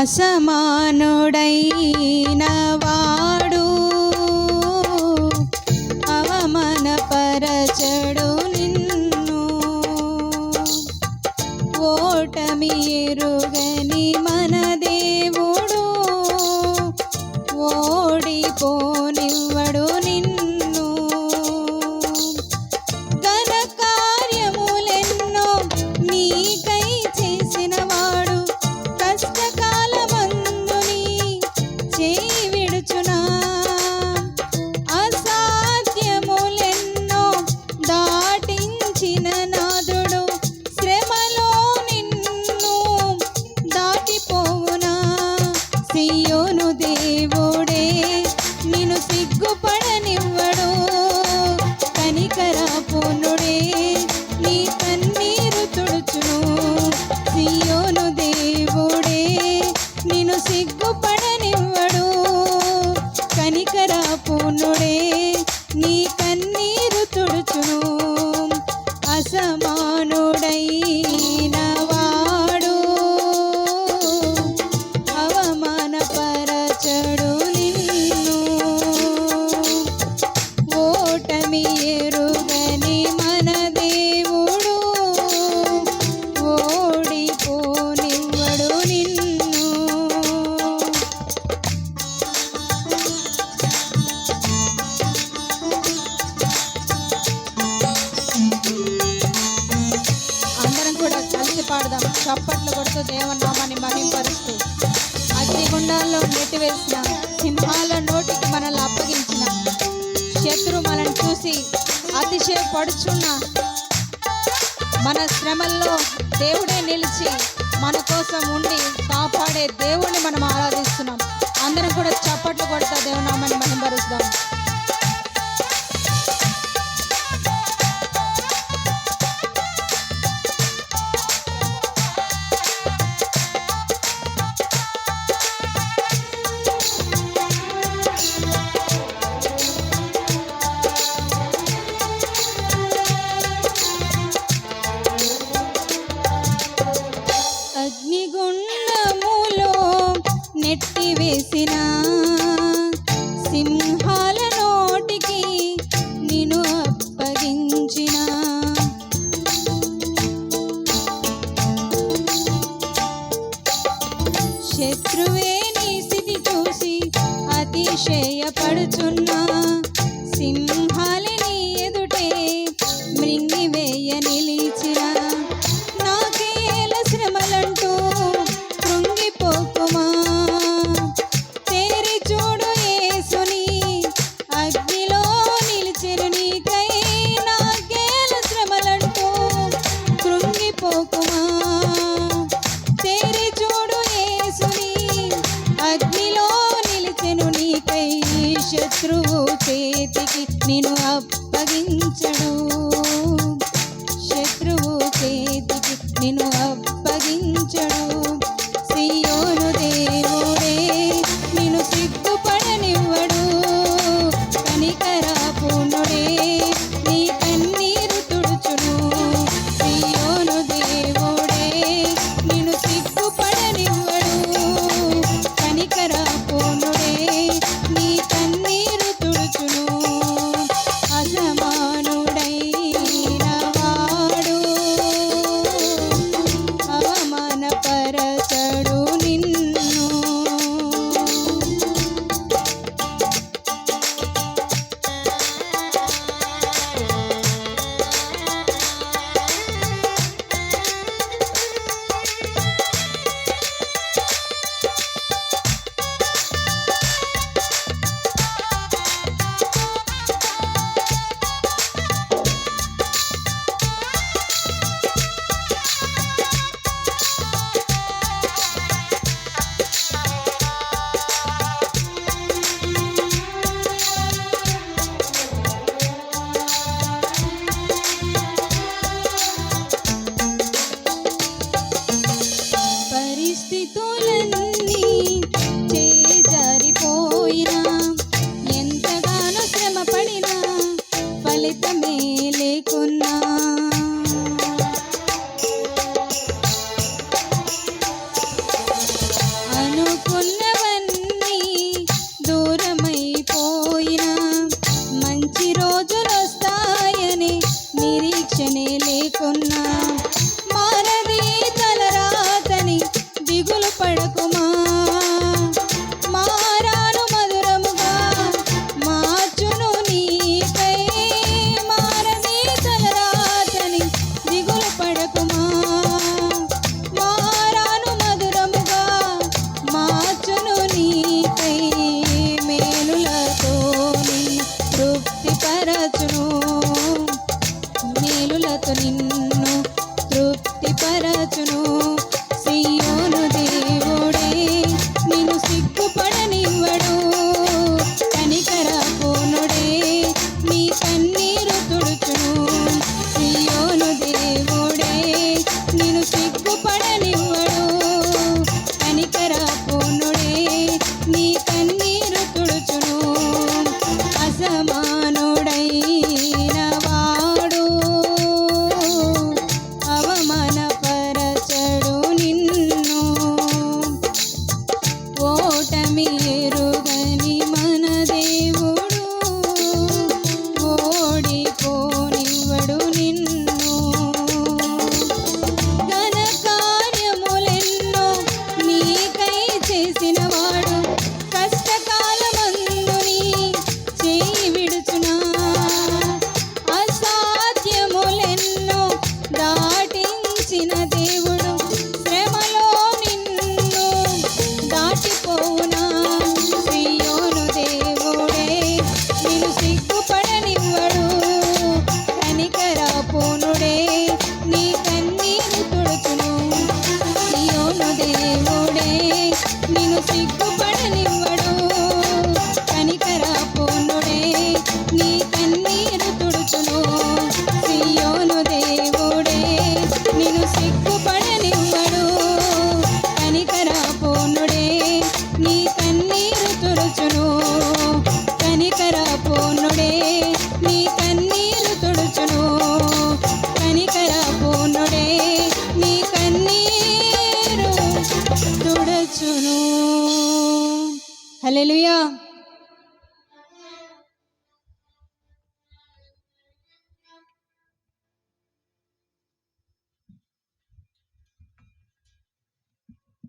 అసమానుడైనవా చప్పట్లు కొడుతూ దేవనామాన్ని మహింపరుస్తూ. అగ్నిగుండాల్లో నెట్టివేసిన సింహాల నోటికి మనల్ని అప్పగించిన శత్రు మనల్ని చూసి అతిశయపడుచున్న మన శ్రమల్లో దేవుడే నిలిచి మన కోసం ఉండి కాపాడే దేవుణ్ణి మనం ఆరాధిస్తున్నాం. అందరం కూడా చప్పట్లు కొడతా మనం మహింపరుస్తాం. না చేతికి నేను అప్పగించడు. కన్నీరు తుడచును